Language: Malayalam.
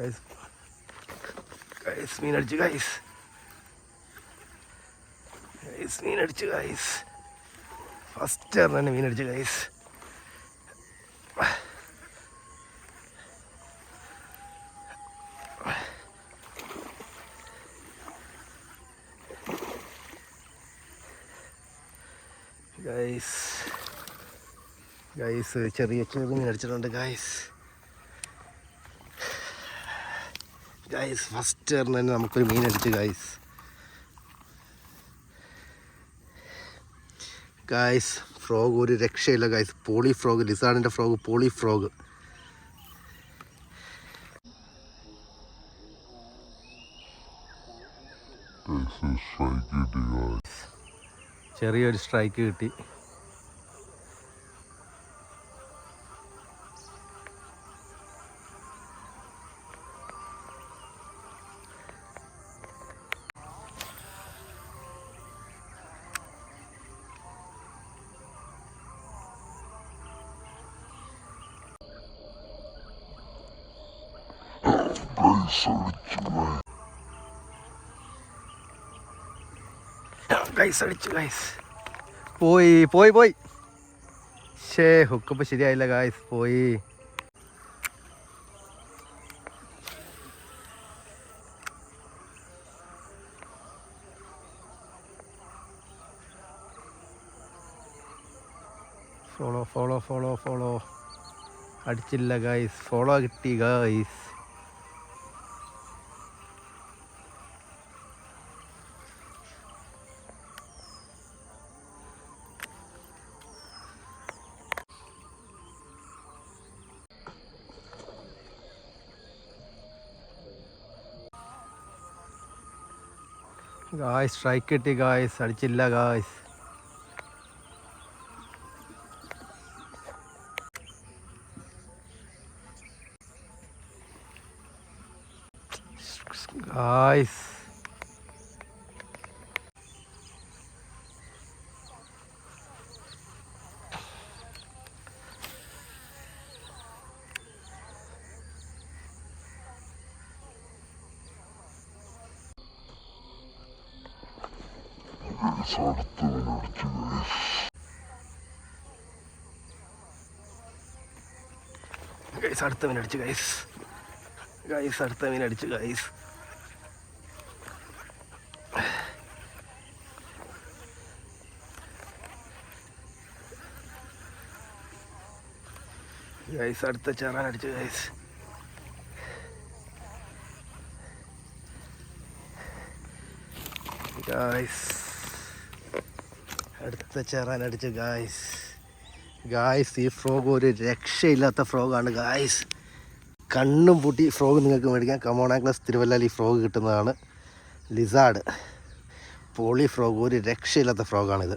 ഗൈസ് ഗൈസ് മീൻ അടിച്ചു ഗൈസ് ഗൈസ് മീൻ അടിച്ചു ഗൈസ് ഫസ്റ്റ് തന്നെ മീൻ അടിച്ചു ഗൈസ് ഗൈസ് ഗൈസ് ചെറിയ ചെറിയ മീൻ അടിച്ചിട്ടുണ്ട് ഗൈസ് ഗൈസ് ഫസ്റ്റ് തന്നെ നമുക്കൊരു മീൻ എടുത്ത് ഗൈസ് ഗൈസ് ഫ്രോഗ് ഒരു രക്ഷയില്ല ഗൈസ് പോളി ഫ്രോഗ് ലിസാണിന്റെ ഫ്രോഗ് പോളി ഫ്രോഗ് ചെറിയൊരു സ്ട്രൈക്ക് കിട്ടി. ഗൈസ് ഗൈസ് പോയി പോയി പോയി. ഷേ ഹുക്കപ്പ് ശരിയായില്ല ഗായ്സ് പോയി. ഫോളോ ഫോളോ ഫോളോ ഫോളോ അടിച്ചില്ല ഗായ്സ് ഫോളോ കിട്ടി ഗൈസ് ഗായ്സ് സ്ട്രൈക്ക് കിട്ടി ഗായ്സ് അടിച്ചില്ല ഗായ്സ് ഗായ്സ് ഗൈസ് അടുത്ത മീൻ അടിച്ചു ഗൈസ് ഗൈസ് അടുത്ത മീൻ അടിച്ചു ഗൈസ് ഗൈസ് അടുത്ത ചേറാൻ അടിച്ചു ഗൈസ് ഗായ്സ് അടുത്ത ചേറാൻ അടിച്ച് ഗായ്സ് ഗായ്സ് ഈ ഫ്രോഗ് ഒരു രക്ഷയില്ലാത്ത ഫ്രോഗാണ് ഗായ്സ് കണ്ണും പൂട്ടി ഫ്രോഗ് നിങ്ങൾക്ക് മേടിക്കാം. കമോണാക്ലസ് തിരുവല്ലാൽ ഈ ഫ്രോഗ് കിട്ടുന്നതാണ്. ലിസാഡ് പോളി ഫ്രോഗ് ഒരു രക്ഷയില്ലാത്ത ഫ്രോഗാണിത്